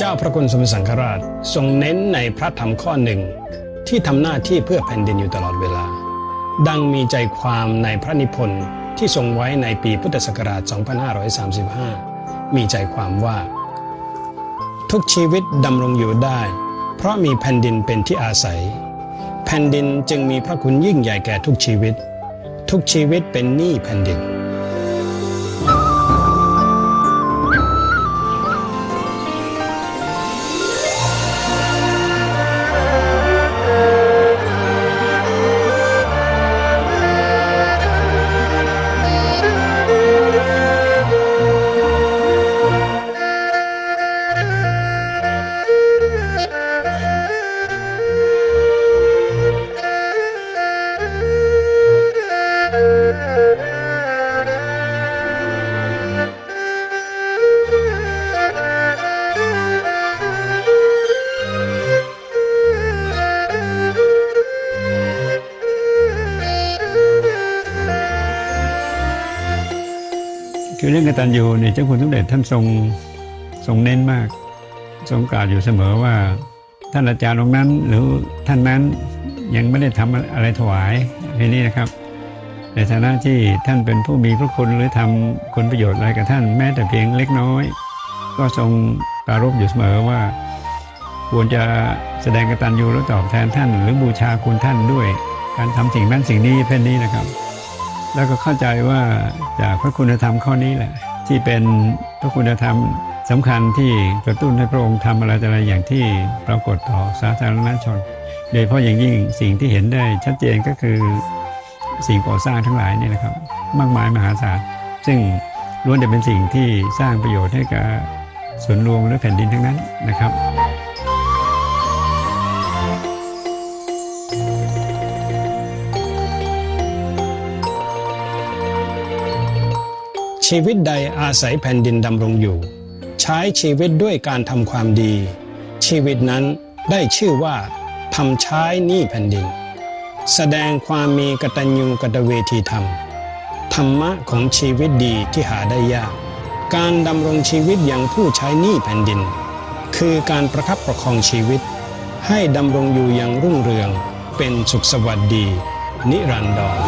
เจ้าพระคุณสมเด็จสังฆราชทรงเน้นในพระธรรมข้อหนึ่งที่ทำหน้าที่เพื่อแผ่นดินอยู่ตลอดเวลา ดังมีใจความในพระนิพนธ์ที่ทรงไว้ในปีพุทธศักราช 2535 มีใจความว่า ทุกชีวิตดำรงอยู่ได้ เพราะมีแผ่นดินเป็นที่อาศัย แผ่นดินจึงมีพระคุณยิ่งใหญ่แก่ทุกชีวิต ทุกชีวิตเป็นหนี้แผ่นดิน คือเรื่องกตัญญูเนี่ยเจ้าคุณสมเด็จท่านทรงทรงเน้นมาก ทรงกล่าวอยู่เสมอว่า ท่านอาจารย์องค์นั้น หรือท่านนั้นยังไม่ได้ทำอะไรถวายในนี้นะครับ ในฐานะที่ท่านเป็นผู้มีพระคุณหรือทำคุณประโยชน์อะไรกับท่านแม้แต่เพียงเล็กน้อย ก็ทรงปรารภอยู่เสมอว่า ควรจะแสดงกตัญญูและตอบแทนท่าน หรือบูชาคุณท่านด้วย การทำสิ่งนั้นสิ่งนี้เพ่นนี้นะครับ แล้วก็เข้าใจว่าจากพระคุณธรรมข้อนี้แหละ ที่เป็นพระคุณธรรมสำคัญที่กระตุ้นให้พระองค์ทำอะไรแต่อะไรอย่างที่ปรากฏต่อสาธารณชน โดยเฉพาะอย่างยิ่งสิ่งที่เห็นได้ชัดเจนก็คือสิ่งก่อสร้างทั้งหลายนี่นะครับ มากมายมหาศาลซึ่งล้วนแต่เป็นสิ่งที่สร้างประโยชน์ให้กับส่วนรวมและแผ่นดินทั้งนั้นนะครับ ชีวิตใดอาศัยแผ่นดินดำรงอยู่ ใช้ชีวิตด้วยการทำความดี ชีวิตนั้นได้ชื่อว่าทำใช้หนี้แผ่นดิน แสดงความมีกตัญญูกตเวทีธรรม ธรรมะของชีวิตดีที่หาได้ยาก การดำรงชีวิตอย่างผู้ใช้หนี้แผ่นดิน คือการประคับประคองชีวิต ให้ดำรงอยู่อย่างรุ่งเรือง เป็นสุขสวัสดี นิรันดร